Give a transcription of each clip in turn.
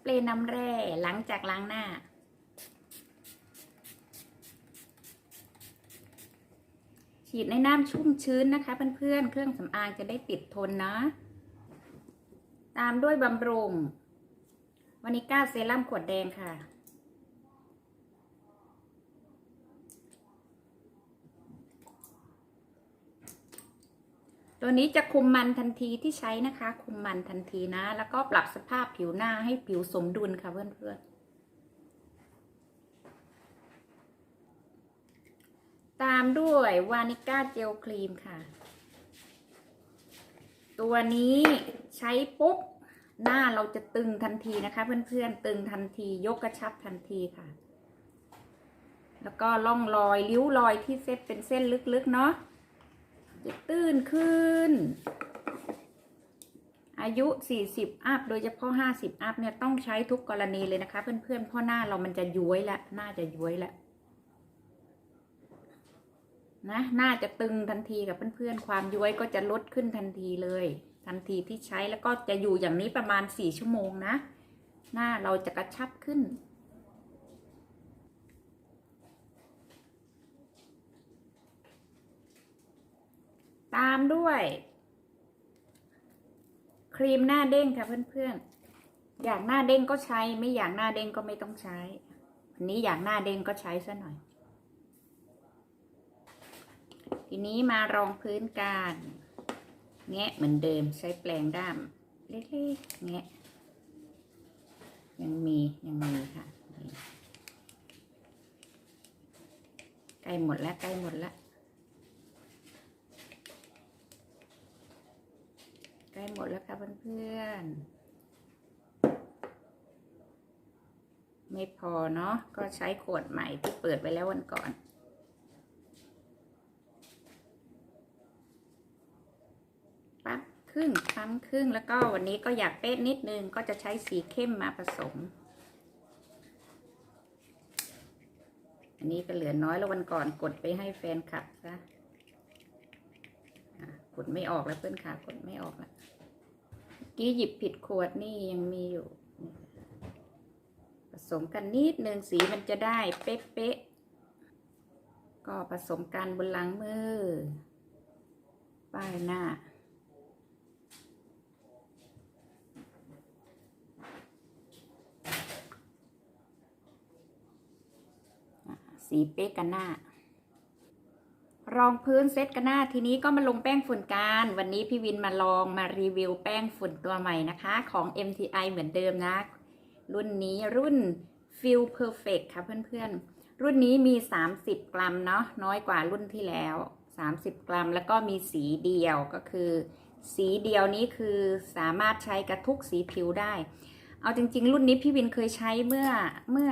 เปรย์น้ำแร่หลังจากล้างหน้า ฉีดในน้ำชุ่มชื้นนะคะเพื่อนๆ เครื่องสำอางจะได้ติดทนนะ ตามด้วยบำรุงวานิก้าเซรั่มขวดแดงค่ะ ตัวนี้จะคุมมันทันทีที่ใช้นะคะ คุมมันทันทีนะ แล้วก็ปรับสภาพผิวหน้าให้ผิวสมดุลค่ะเพื่อนๆ ตามด้วยวานิก้าเจลครีมค่ะ ตัวนี้ใช้ปุ๊บ หน้าเราจะตึงทันทีนะคะ เพื่อนๆ ตึงทันทียกกระชับทันทีค่ะ แล้วก็ล่องรอยริ้วรอยที่เส้นเป็นเส้นลึกๆ เนาะ จะตื้นขึ้น อายุ 40 อัพ โดยเฉพาะ 50 อัพเนี่ยต้องใช้ทุกกรณีเลยนะคะ เพื่อนๆเพราะหน้าเรามันจะย้วยละหน้าจะย้วยละนะหน้าจะตึงทันทีกับเพื่อนๆ ความย้วยก็จะลดขึ้นทันทีเลย ทันทีที่ใช้แล้วก็จะอยู่อย่างนี้ประมาณ 4 ชั่วโมงนะ หน้าเราจะกระชับขึ้น ตามด้วย ครีมหน้าเด้งค่ะเพื่อนๆ อยากหน้าเด้งก็ใช้ ไม่อยากหน้าเด้งก็ไม่ต้องใช้อันนี้อยากหน้าเด้งก็ใช้ซะหน่อย ทีนี้มารองพื้นกันแงะเหมือนเดิมใช้แปลงด้ามเล็กๆแงะยังมียังมีค่ะใกล้หมดแล้วใกล้หมดแล้ว ใก ล้หมดแล้วค่ะเพื่อนๆ ไม่พอเนาะ ก็ใช้ขวดใหม่ที่เปิดไว้แล้ววันก่อน ปั๊บครึ่งปั๊มครึ่งแล้วก็วันนี้ก็อยากเป๊ะนิดนึง ก็จะใช้สีเข้มมาผสม อันนี้ก็เหลือน้อยแล้ววันก่อนกดไปให้แฟนคลับซะ ดไม่ออกแล้วเพื่อนค่ะกดไม่ออกแล้วกี้หยิบผิดขวดนี่ยังมีอยู่ ผสมกันนิดนึงสีมันจะได้เป๊ะๆก็ผสมกันบนหลังมือ ป้ายหน้าสีเป๊ะกันหน้า รองพื้นเซตกันหน้าทีนี้ก็มาลงแป้งฝุ่นกัน วันนี้พี่วินมาลองมารีวิวแป้งฝุ่นตัวใหม่นะคะ ของ MTI เหมือนเดิมนะ รุ่นนี้รุ่น Feel Perfect ค่ะเพื่อนๆ รุ่นนี้มี 30 กรัมเนาะน้อยกว่ารุ่นที่แล้ว 30 กรัมแล้วก็มีสีเดียวก็คือ สีเดียวนี้คือสามารถใช้กับทุกสีผิวได้ เอาจริง ๆ รุ่นนี้พี่วินเคยใช้เมื่อเมื่อ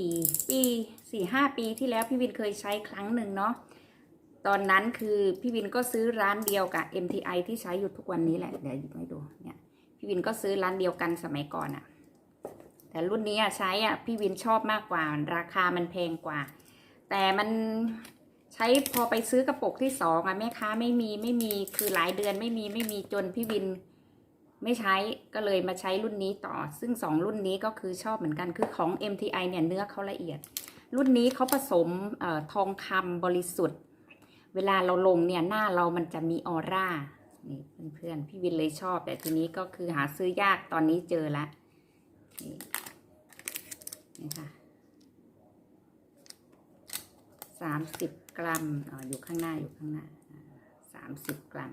4 ปี 4-5 ปีที่แล้วพี่วินเคยใช้ครั้งหนึ่งเนาะ ตอนนั้นคือพี่วินก็ซื้อร้านเดียวกับ MTI ที่ใช้อยู่ทุกวันนี้แหละเดี๋ยวหยิบให้ดูเนี่ยพี่วินก็ซื้อร้านเดียวกันสมัยก่อนอะแต่รุ่นนี้อะใช้อะพี่วินชอบมากกว่าราคามันแพงกว่า แต่มันใช้พอไปซื้อกระปุกที่สองอะแม่ค้าไม่มีไม่มีคือหลายเดือนไม่มีไม่มีจนพี่วินไม่ใช้ก็เลยมาใช้รุ่นนี้ต่อ ซึ่งสองรุ่นนี้ก็คือชอบเหมือนกันคือของ MTI เนี่ยเนื้อเขาละเอียด รุ่นนี้เขาผสมออทองคำบริสุทธิ์ เวลาเราลงเนี่ยหน้าเรามันจะมีออร่านี่เพื่อนๆพี่วินเลยชอบ แต่ทีนี้ก็คือหาซื้อยากตอนนี้เจอละนี่นี่ค่ะสามสิบกรัมอ๋ออยู่ข้างหน้าอยู่ข้างหน้าสามสิบกรัม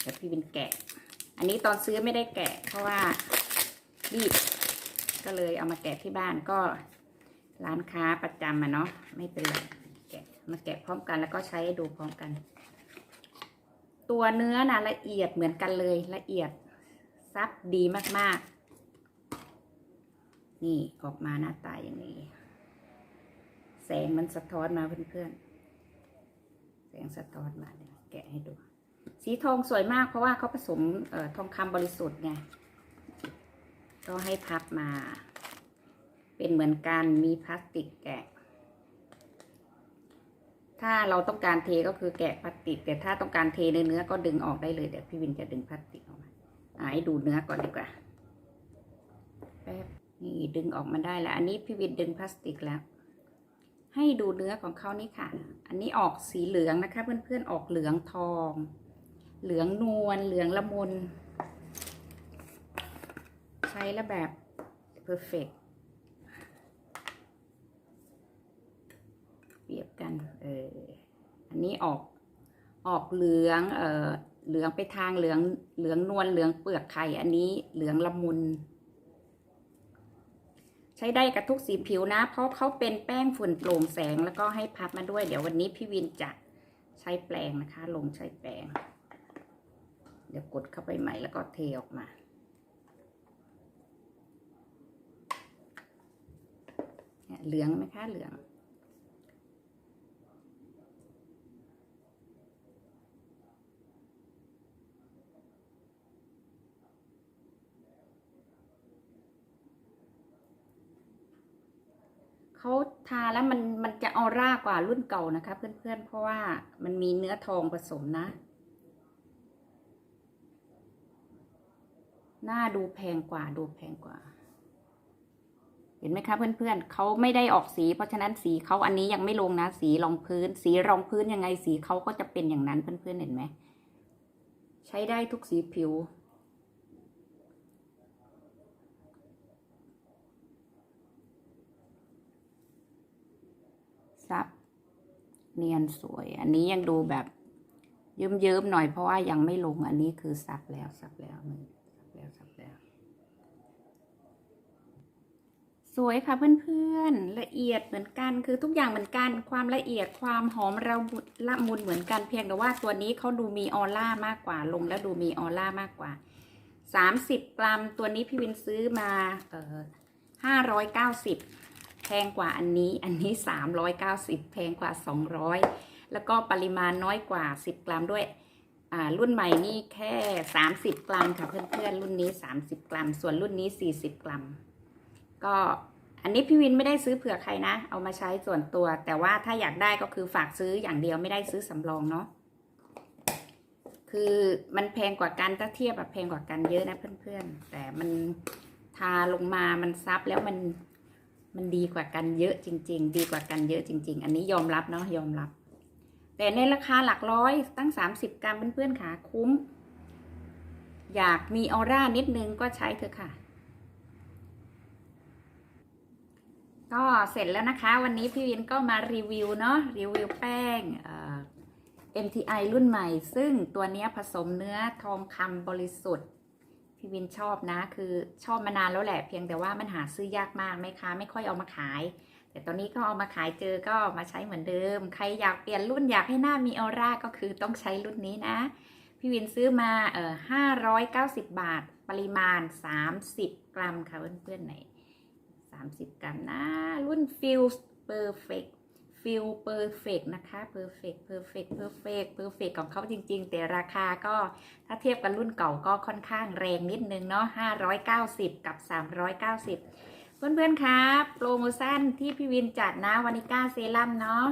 เดี๋ยวพี่วินแกะ อันนี้ตอนซื้อไม่ได้แกะ เพราะว่ารีบก็เลยเอามาแกะที่บ้านก็ร้านค้าประจำอะเนาะไม่เป็นไร มาแกะพร้อมกันแล้วก็ใช้ดูพร้อมกัน ตัวเนื้อนะละเอียดเหมือนกันเลยละเอียดซับดีมากๆ นี่ออกมาหน้าตาอย่างนี้ แสงมันสะท้อนมาเพื่อนๆ แสงสะท้อนมาเดี๋ยวแกะให้ดู สีทองสวยมากเพราะว่าเขาผสมออทองคำบริสุทธิ์ไง ก็ให้พับมา เป็นเหมือนกันมีพลาสติกแกะ ถ้าเราต้องการเทก็คือแกะพลาสติก แต่ถ้าต้องการเทเนื้อเนื้อก็ดึงออกได้เลยเดี๋ยวพี่วินจะดึงพลาสติกออกมาอ่าให้ดูเนื้อก่อนดีกว่าแป๊บนี่ดึงออกมาได้แล้ว อันนี้พี่วินดึงพลาสติกแล้ว ให้ดูเนื้อของเขานี่ค่ะ อันนี้ออกสีเหลืองนะคะ เพื่อนๆออกเหลืองทอง เหลืองนวลเหลืองละมุนใช้แล้วแบบ perfect เปรียบกัน เออ อันนี้ออกออกเหลือง เออเหลืองไปทางเหลืองเหลืองนวลเหลืองเปลือกไข่ อันนี้เหลืองละมุน ใช้ได้กับทุกสีผิวนะ เพราะเขาเป็นแป้งฝุ่นโปร่งแสงแล้วก็ให้พับมาด้วย เดี๋ยววันนี้พี่วินจะใช้แปรงนะคะ ลงใช้แปรงเดี๋ยวกดเข้าไปใหม่แล้วก็เทออกมาเหลืองไหมคะเหลือง เขาทาแล้วมันมันจะออร่ากว่ารุ่นเก่านะคะ เพื่อนๆเพราะว่ามันมีเนื้อทองผสมนะหน้าดูแพงกว่าดูแพงกว่า เห็นไหมคะเพื่อนๆเขาไม่ได้ออกสี เพราะฉะนั้นสีเขาอันนี้ยังไม่ลงนะ สีรองพื้น สีรองพื้นยังไงสีเขาก็จะเป็นอย่างนั้นเพื่อนๆเห็นไหมใช้ได้ทุกสีผิว ซับ เนียนสวย อันนี้ยังดูแบบเยิ้มๆหน่อยเพราะว่ายังไม่ลงอันนี้คือซับแล้วซับแล้วนี่ซับแล้วซับแล้ว สวยค่ะเพื่อนๆละเอียดเหมือนกันคือทุกอย่างเหมือนกัน ความละเอียดความหอมระละมุนเหมือนกันเพียงแต่ว่าตัวนี้เขาดูมีออร่ามากกว่าลงแล้วดูมีออร่ามากกว่า30กรัมตัวนี้พี่วินซื้อมาเอ่อ590 แพงกว่าอันนี้ อันนี้ 390 แพงกว่า 200 แล้วก็ปริมาณน้อยกว่า 10 กรัมด้วยอ่ารุ่นใหม่นี่แค่ 30 กรัมค่ะเพื่อนๆ รุ่นนี้ 30 กรัม ส่วนรุ่นนี้ 40 กรัม ก็อันนี้พี่วินไม่ได้ซื้อเผื่อใครนะ เอามาใช้ส่วนตัว แต่ว่าถ้าอยากได้ก็คือฝากซื้ออย่างเดียวไม่ได้ซื้อสำรองเนาะ คือมันแพงกว่ากันถ้าเทียบแบบแพงกว่ากันเยอะนะเพื่อนๆ แต่มันทาลงมามันซับแล้วมัน มันดีกว่ากันเยอะจริง ๆ ดีกว่ากันเยอะจริง ๆ อันนี้ยอมรับเนาะยอมรับ แต่ในราคาหลักร้อยตั้ง 30 กรัมเพื่อนๆค่ะคุ้ม อยากมีออร่านิดนึงก็ใช้เถอะค่ะ ก็เสร็จแล้วนะคะ วันนี้พี่วินก็มารีวิวเนาะรีวิวแป้ง MTI รุ่นใหม่ ซึ่งตัวนี้ผสมเนื้อทองคำบริสุทธิ์ พี่วินชอบนะ คือชอบมานานแล้วแหละ เพียงแต่ว่ามันหาซื้อยากมากแม่ค้าไม่ค่อยเอามาขาย แต่ตอนนี้ก็เอามาขายเจอก็มาใช้เหมือนเดิม ใครอยากเปลี่ยนรุ่นอยากให้หน้ามีออร่าก็คือต้องใช้รุ่นนี้นะ พี่วินซื้อมาเอ่อ590บบาท ปริมาณ30กรัมค่ะเพื่อนๆไหน30กรัมนะ รุ่นฟิลส์เพอร์เฟกต Feel Perfect Feel Perfect นะคะ Perfect Perfect Perfect Perfect ของเขาจริง ๆ แต่ราคาก็ถ้าเทียบกับรุ่นเก่าก็ค่อนข้างแรงนิดนึงเนาะ590 กับ 390 เพื่อนๆคะโปรโมชั่นที่พี่วินจัดนะวานิก้าเซรั่มเนาะ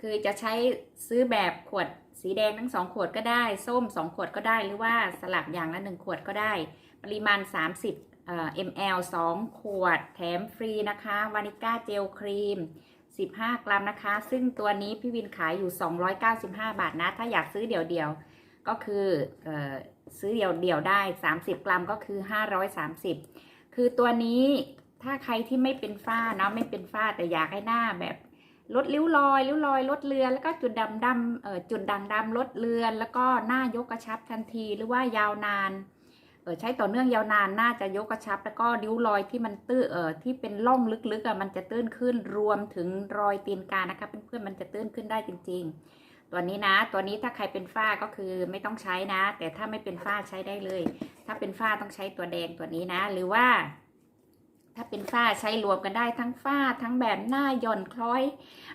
คือจะใช้ซื้อแบบขวดสีแดงทั้งสองขวดก็ได้ ส้ม2ขวดก็ได้หรือว่าสลับอย่างละ1ขวดก็ได้ ปริมาณ 30เอ่อ ml 2 ขวด แถมฟรีนะคะวานิก้าเจลครีม 15 กรัมนะคะ ซึ่งตัวนี้พี่วินขายอยู่ 295 บาทนะ ถ้าอยากซื้อเดี่ยวๆก็คือออซื้อเดี่ยวๆได้ 30 กรัมก็คือ 530 คือตัวนี้ถ้าใครที่ไม่เป็นฝ้าเนาะไม่เป็นฝ้าแต่อยากให้หน้าแบบลดริ้วรอยริ้วรอยลดเลือน แล้วก็จุดดำดำจุดด่างดำลดเลือน แล้วก็หน้ายกกระชับทันทีหรือว่ายาวนาน เออใช้ต่อเนื่องยาวนานน่าจะยกกระชับ แล้วก็ริ้วรอยที่มันตื้อเออที่เป็นร่องลึกๆอะมันจะตื้นขึ้นรวมถึงรอยตีนกานะคะเพื่อนๆมันจะตื้นขึ้นได้จริง ๆ ตัวนี้นะ ตัวนี้ถ้าใครเป็นฝ้าก็คือไม่ต้องใช้นะ แต่ถ้าไม่เป็นฝ้าใช้ได้เลย ถ้าเป็นฝ้าต้องใช้ตัวแดงตัวนี้นะ หรือว่า ถ้าเป็นฝ้าใช้รวมกันได้ทั้งฝ้าทั้งแบบหน้าหย่อนคล้อย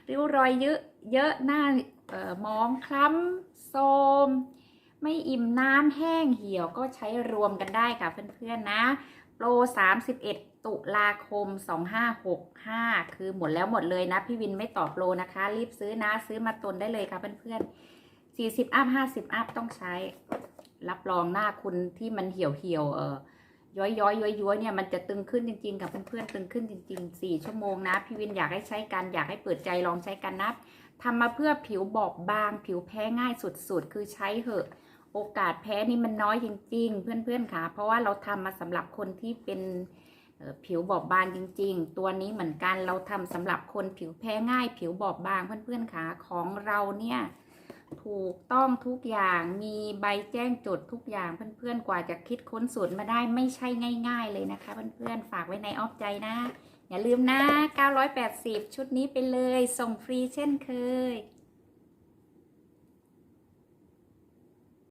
ริ้วรอยเยอะเยอะหน้าเออมองคล้ำโทม ไม่อิ่มน้ำแห้งเหี่ยวก็ใช้รวมกันได้ค่ะเพื่อนๆนะโปร 31 ตุลาคม 2565 คือหมดแล้วหมดเลยนะ พี่วินไม่ตอบโปรนะคะ รีบซื้อนะซื้อมาตนได้เลยค่ะเพื่อนๆ 40 อัพ 50 อัพต้องใช้ รับรองหน้าคุณที่มันเหี่ยวเหี่ยวเออย้อยย้อยย้อยย้อยเนี่ยมันจะตึงขึ้นจริงๆกับเพื่อนๆตึงขึ้นจริงๆสี่ชั่วโมงนะ พี่วินอยากให้ใช้กันอยากให้เปิดใจลองใช้กันนะทำมาเพื่อผิวบอบบาง ผิวแพ้ง่ายสุดๆ คือใช้เหอะ โอกาสแพ้นี่มันน้อยจริง ๆ เพื่อนๆค่ะ เพราะว่าเราทำมาสำหรับคนที่เป็นผิวบอบบางจริง ๆ ตัวนี้เหมือนกันเราทำสำหรับคนผิวแพ้ง่าย ผิวบอบบางเพื่อนๆค่ะของเราเนี่ยถูกต้องทุกอย่างมีใบแจ้งจดทุกอย่างเพื่อนๆกว่าจะคิดค้นสูตรมาได้ไม่ใช่ง่าย ๆ เลยนะคะ เพื่อนๆฝากไว้ในอ้อมใจนะ อย่าลืมนะ 980 ชุดนี้ไปเลย ส่งฟรีเช่นเคย